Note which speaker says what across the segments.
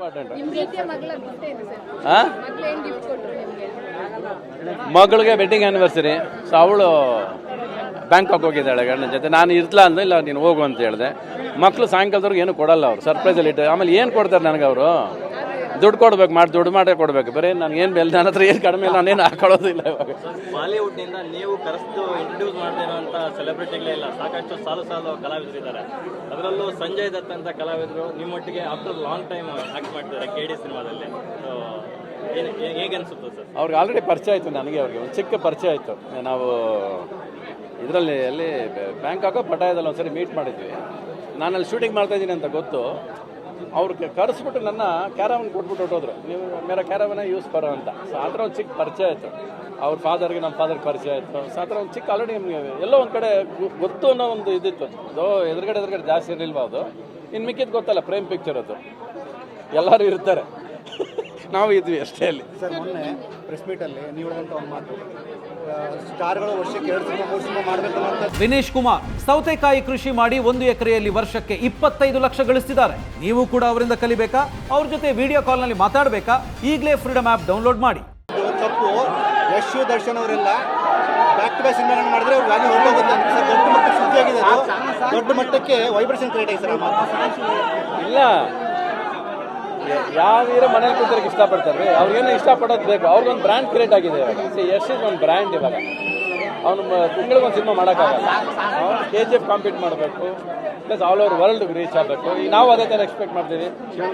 Speaker 1: Important
Speaker 2: ನಿಮ್ಗೆ
Speaker 1: ಮಗಳಿಗೆ wedding anniversary so ಅವಳು ಬ್ಯಾಂಕಾಕ್ ಹೋಗಿದ್ದಾಳೆ ಗಂಡನ ಜೊತೆ. ನಾನು ಇರ್ತಲಾ ಅಂದ್ರೆ ಇಲ್ಲ ನೀನು ಹೋಗು ಅಂತ ಹೇಳಿದೆ. ಮಕ್ಕಳು ಸಾಯಂಕಾಲದವ್ರಿಗೆ ಏನು ಕೊಡಲ್ಲ ಅವರು. ಸರ್ಪ್ರೈಸಲ್ಲಿ ಇಟ್ಟು ಆಮೇಲೆ ಏನು ಕೊಡ್ತಾರೆ ನನಗೆ ಅವರು? ದುಡ್ಡು ಕೊಡ್ಬೇಕು ಮಾಡಿ ದುಡ್ಡು ಮಾಡೇ ಕೊಡಬೇಕು. ಬರೀ ನನಗೇನು ಏನು ಬೆಲೆ ನನ್ನ ಹತ್ರ ಏನು ಕಡಿಮೆ ಇಲ್ಲ ನಾನೇನು ಹಾಕೊಳ್ಳೋದಿಲ್ಲ ಇವಾಗ.
Speaker 3: ಬಾಲಿವುಡ್ನಿಂದ ನೀವು ಕರೆಸ್ತು ಇಂಟ್ರೊಡ್ಯೂಸ್ ಮಾಡದೇ ಇರುವಂತ ಸೆಲೆಬ್ರಿಟಿಗಳೇ ಇಲ್ಲ. ಸಾಕಷ್ಟು ಸಾಲು ಸಾಲು ಕಲಾವಿದರಿದ್ದಾರೆ ಅದರಲ್ಲೂ ಸಂಜಯ್ ದತ್ ಅಂತ ಕಲಾವಿದರು ನಿಮ್ಮೊಟ್ಟಿಗೆ ಆಫ್ಟರ್ ಲಾಂಗ್ ಟೈಮ್ ಆಕ್ಟ್ ಮಾಡ್ತಿದ್ದಾರೆ ಕೆ ಡಿ ಸಿನಿಮಾದಲ್ಲಿ. ಹೇಗೆ ಅನ್ಸುತ್ತೆ ಸರ್?
Speaker 1: ಅವ್ರಿಗೆ ಆಲ್ರೆಡಿ ಪರಿಚಯ ಆಯಿತು ನನಗೆ ಅವ್ರಿಗೆ ಒಂದು ಚಿಕ್ಕ ಪರಿಚಯ ಆಯಿತು. ನಾವು ಇದರಲ್ಲಿ ಅಲ್ಲಿ ಬ್ಯಾಂಕಾಕೋ ಪಟಾಯದಲ್ಲಿ ಒಂದ್ಸರಿ ಮೀಟ್ ಮಾಡಿದ್ವಿ. ನಾನಲ್ಲಿ ಶೂಟಿಂಗ್ ಮಾಡ್ತಾ ಇದ್ದೀನಿ ಅಂತ ಗೊತ್ತು. ಅವ್ರು ಕರೆಸ್ಬಿಟ್ಟು ನನ್ನ ಕ್ಯಾರವನ್ ಕೊಟ್ಬಿಟ್ಟು ಹೊಟ್ಟೋದ್ರು ನೀವು ಮೇರ ಕ್ಯಾರವನ್ನ ಯೂಸ್ ಬರೋ ಅಂತ. ಸೊ ಆ ಒಂದು ಚಿಕ್ಕ ಪರಿಚಯ ಆಯಿತು. ಅವ್ರ ಫಾದರ್ಗೆ ನಮ್ಮ ಫಾದರ್ಗೆ ಪರಿಚಯ ಆಯಿತು. ಸೊ ಆ ಥರ ಒಂದು ಚಿಕ್ಕ ಆಲ್ರೆಡಿ ನಿಮಗೆ ಎಲ್ಲೋ ಒಂದು ಕಡೆ ಗೊತ್ತು ಅನ್ನೋ ಒಂದು ಇದಿತ್ತು. ಅದು ಎದುರುಗಡೆ ಎದುರುಗಡೆ ಜಾಸ್ತಿ ಇರಲಿಲ್ವಾ ಅದು? ಇನ್ನು ಮಿಕ್ಕಿದ್ದು ಗೊತ್ತಲ್ಲ ಪ್ರೇಮ್ ಪಿಕ್ಚರ್ ಅದು. ಎಲ್ಲರೂ ಇರ್ತಾರೆ. ನಾವು ಇದ್ವಿ ಅಷ್ಟೇ ಅಲ್ಲಿ.
Speaker 4: ಸರ್, ಮೊನ್ನೆ ಪ್ರೆಸ್ ಮೀಟಲ್ಲಿ ನೀವು ಒಂದು ಮಾತು. ಸ್ಟಾರ್ಗಳು ವರ್ಷಕ್ಕೆ ಎರಡು ಸಿನಿಮಾ, ಮೂರು ಸಿನಿಮಾ ಮಾಡಬೇಕು
Speaker 5: ವಿನೇಶ್ ಕುಮಾರ್ ಸೌತೆಕಾಯಿ ಕೃಷಿ ಮಾಡಿ ಒಂದು ಎಕರೆಯಲ್ಲಿ ವರ್ಷಕ್ಕೆ ಇಪ್ಪತ್ತೈದು ಲಕ್ಷ ಗಳಿಸ್ತಿದ್ದಾರೆ. ನೀವು ಕೂಡ ಅವರಿಂದ ಕಲಿಬೇಕಾ? ಅವ್ರ ಜೊತೆ ವಿಡಿಯೋ ಕಾಲ್ನಲ್ಲಿ ಮಾತಾಡಬೇಕಾ? ಈಗಲೇ ಫ್ರೀಡಮ್ ಆ್ಯಪ್ ಡೌನ್ಲೋಡ್ ಮಾಡಿ.
Speaker 4: ತಪ್ಪು. ಯಶು ದರ್ಶನ್ ಅವರೆಲ್ಲ ಬ್ಯಾಕ್ ಟು ಬ್ಯಾಕ್ ಸಿನಿಮಾ ಮಾಡಿದ್ರೆ ವ್ಯಾಲ್ಯೂ ಹೊರಟೋಗುತ್ತೆ ದೊಡ್ಡ ಮಟ್ಟಕ್ಕೆ ಸುದ್ದಿ ಆಗಿದೆ ದೊಡ್ಡ ಮಟ್ಟಕ್ಕೆ ವೈಬ್ರೇಷನ್ ಕ್ರಿಯೇಟ್ ಆಗಿದೆ ಸರ್
Speaker 1: ಇಲ್ಲ. ಯಾವ ಹೀರೋ ಮನೇಲಿ ಕೂತರಿಗೆ ಇಷ್ಟಪಡ್ತಾರೆ? ಅವ್ರಿಗೇನು ಇಷ್ಟಪಡೋದು ಬೇಕು? ಅವ್ರಿಗೊಂದು ಬ್ರ್ಯಾಂಡ್ ಕ್ರಿಯೇಟ್ ಆಗಿದೆ ಇವಾಗ. ಸಿ ಯಶ್ ಇಸ್ ಒಂದು ಬ್ರ್ಯಾಂಡ್ ಇವಾಗ. ಅವನು ತಿಂಗಳಿಗೆ ಒಂದು ಸಿನಿಮಾ ಮಾಡೋಕ್ಕಾಗಲ್ಲ. ಕೆ ಜಿ ಎಫ್ ಕಾಂಪೀಟ್ ಮಾಡಬೇಕು. Plus all over world reach ಆಗಬೇಕು. ಈಗ ನಾವು ಅದೇ ಥರ ಎಕ್ಸ್ಪೆಕ್ಟ್ ಮಾಡ್ತೀವಿ.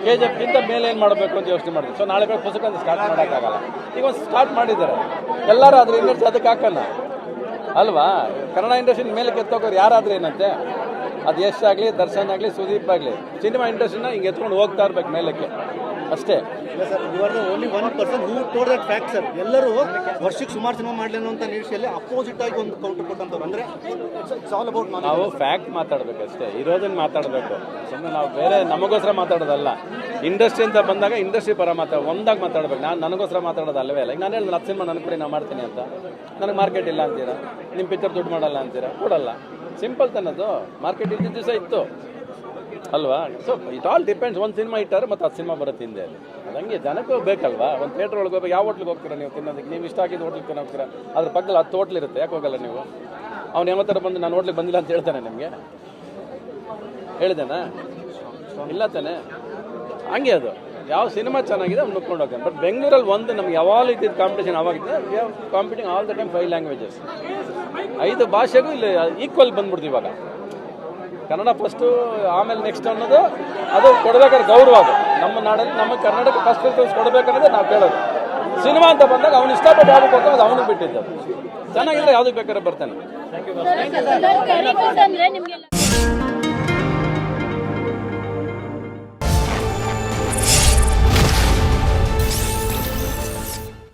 Speaker 1: ಕೆ ಜಿ ಎಫ್ಗಿಂತ ಮೇಲೆ ಏನು ಮಾಡಬೇಕು ಅಂತ ಯೋಚನೆ ಮಾಡ್ತೀವಿ. ಸೊ ನಾಳೆ ಪುಸ್ತಕ ಸ್ಟಾರ್ಟ್ ಮಾಡೋಕ್ಕಾಗಲ್ಲ. ಈಗ ಒಂದು ಸ್ಟಾರ್ಟ್ ಮಾಡಿದ್ದಾರೆ. ಎಲ್ಲರೂ ಅದ್ರ ಇನ್ನೊಂದು ಅದಕ್ಕೆ ಹಾಕೋಣ ಅಲ್ವಾ? ಕನ್ನಡ ಇಂಡಸ್ಟ್ರಿ ಮೇಲೆ ಕೆತ್ತೋಗೋರು ಯಾರಾದ್ರೂ ಏನಂತೆ? ಅದು ಯಶ್ ಆಗಲಿ ದರ್ಶನ್ ಆಗಲಿ ಸುದೀಪ್ ಆಗಲಿ. ಸಿನಿಮಾ ಇಂಡಸ್ಟ್ರಿನ ಹಿಂಗೆ ಎತ್ಕೊಂಡು ಹೋಗ್ತಾ ಇರ್ಬೇಕು ಮೇಲಕ್ಕೆ. ಅಷ್ಟೇ.
Speaker 4: ಓನ್ಲಿ ಒನ್ ಪರ್ಸನ್ ಹೂ ಟೋಡ್ ದಟ್ ಫ್ಯಾಕ್ಟ್ ಸರ್ ಎಲ್ಲರೂ ವರ್ಷಕ್ಕೆ ಸುಮಾರು ಸಿನಿಮಾ ಮಾಡಲಿಲ್ಲ ಅಂತ ನಿರೀಕ್ಷೆಯಲ್ಲಿ ಅಪೋಸಿಟ್ ಆಗಿ ಒಂದು ಕೌಂಟರ್ ಕೊಟ್ಟಂತವ್ರು ಅಂದರೆ ಇಟ್ಸ್ ಆಲ್ ಅಬೌಟ್
Speaker 1: ನಾವು ಫ್ಯಾಕ್ಟ್ ಮಾತಾಡಬೇಕು ಅಷ್ಟೇ ಇರೋದನ್ನ ಮಾತಾಡಬೇಕು. ಸುಮ್ಮನೆ ನಾವು ಬೇರೆ ನಮಗೋಸ್ಕರ ಮಾತಾಡೋದಲ್ಲ. ಇಂಡಸ್ಟ್ರಿ ಅಂತ ಬಂದಾಗ ಇಂಡಸ್ಟ್ರಿ ಪರ ಮಾತಾಡ ಒಂದಾಗಿ ಮಾತಾಡ್ಬೇಕು. ನಾನು ನನಗೋಸ್ಕರ ಮಾತಾಡೋದು ಅಲ್ಲವೇ ಅಲ್ಲ. ನಾನು ಹೇಳಿದ್ರೆ ಹತ್ತು ಸಿನಿಮಾ ನನಗೆ ಕೊಡಿ ನಾನು ಮಾಡ್ತೀನಿ ಅಂತ. ನನಗೆ ಮಾರ್ಕೆಟ್ ಇಲ್ಲ ಅಂತೀರಾ? ನಿಮ್ಮ ಪಿಕ್ಚರ್ ದುಡ್ಡು ಮಾಡಲ್ಲ ಅಂತೀರಾ? ಕೊಡಲ್ಲ. ಸಿಂಪಲ್ ತನ್ನದು ಮಾರ್ಕೆಟ್ ಇದ್ದಿದ್ದ ದಿವಸ ಇತ್ತು. ಅಲ್ವಾ? ಸೊ ಇಟ್ ಆಲ್ ಡಿಪೆಂಡ್ಸ್ ಒಂದು ಸಿನಿಮಾ ಇಟ್ಟಾರೆ ಮತ್ತು ಆ ಸಿನಿಮಾ ಬರುತ್ತೆ ಹಿಂದೆ ನನಗೆ ಹಂಗೆ ಜನಕ್ಕೂ ಬೇಕಲ್ವಾ? ಒಂದು ಥಿಯೇಟ್ರ್ ಒಳಗೆ ಹೋಗ್ಬೇಕು. ಯಾವ ಹೋಟ್ಲಿಗೆ ಹೋಗ್ತೀರಾ ನೀವು ತಿನ್ನೋದಕ್ಕೆ? ನೀವು ಇಷ್ಟ ಆಗಿದ್ದು ಹೋಟ್ಲಿಗೆ ತಿನ್ನೋ ಅದ್ರ ಪಕ್ಕದಲ್ಲಿ ಹತ್ತು ಹೋಟ್ಲ್ ಇರುತ್ತೆ. ಯಾಕೆ ಹೋಗಲ್ಲ ನೀವು? ಅವ್ನು ಯಾವತ್ತರ ಬಂದು, ನಾನು ಹೋಟ್ಲಿಗೆ ಬಂದಿಲ್ಲ ಅಂತ ಹೇಳ್ತಾನೆ ನಿಮಗೆ? ಹೇಳಿದೆನಾ? ಇಲ್ಲ ತಾನೆ? ಹಂಗೆ ಅದು. ಯಾವ ಸಿನಿಮಾ ಚೆನ್ನಾಗಿದೆ ಅವ್ನು ನುಕ್ಕೊಂಡು ಹೋಗ್ತಾನೆ ಬಟ್ ಬೆಂಗಳೂರಲ್ಲಿ ಒಂದು ನಮ್ಗೆ ಯಾವಾಗ ಇದ್ದಿದ್ದು competition ಆವಾಗಿದೆ we are competing all the time five languages ಐದು ಭಾಷೆಗೂ ಇಲ್ಲಿ ಈಕ್ವಲ್ ಬಂದ್ಬಿಡ್ತು ಇವಾಗ ಕನ್ನಡ ಫಸ್ಟು ಆಮೇಲೆ ನೆಕ್ಸ್ಟ್ ಅನ್ನೋದು ಅದು ಕೊಡಬೇಕಾದ್ರೆ ಗೌರವ ಅದು ನಮ್ಮ ನಾಡಲ್ಲಿ ನಮ್ಮ ಕರ್ನಾಟಕ ಫಸ್ಟ್ ಪ್ರಿಫರೆನ್ಸ್ ಕೊಡಬೇಕನ್ನೋದೇ ನಾವು ಕೇಳೋದು ಸಿನಿಮಾ ಅಂತ ಬಂದಾಗ ಅವ್ನು ಇಷ್ಟಪಟ್ಟು ಯಾವ್ದು ಕೊಟ್ಟು ಅದು ಅವನಿಗೆ ಬಿಟ್ಟಿದ್ದು ಚೆನ್ನಾಗಿಲ್ಲ ಯಾವುದಕ್ಕೆ ಬೇಕಾದ್ರೆ ಬರ್ತಾನೆ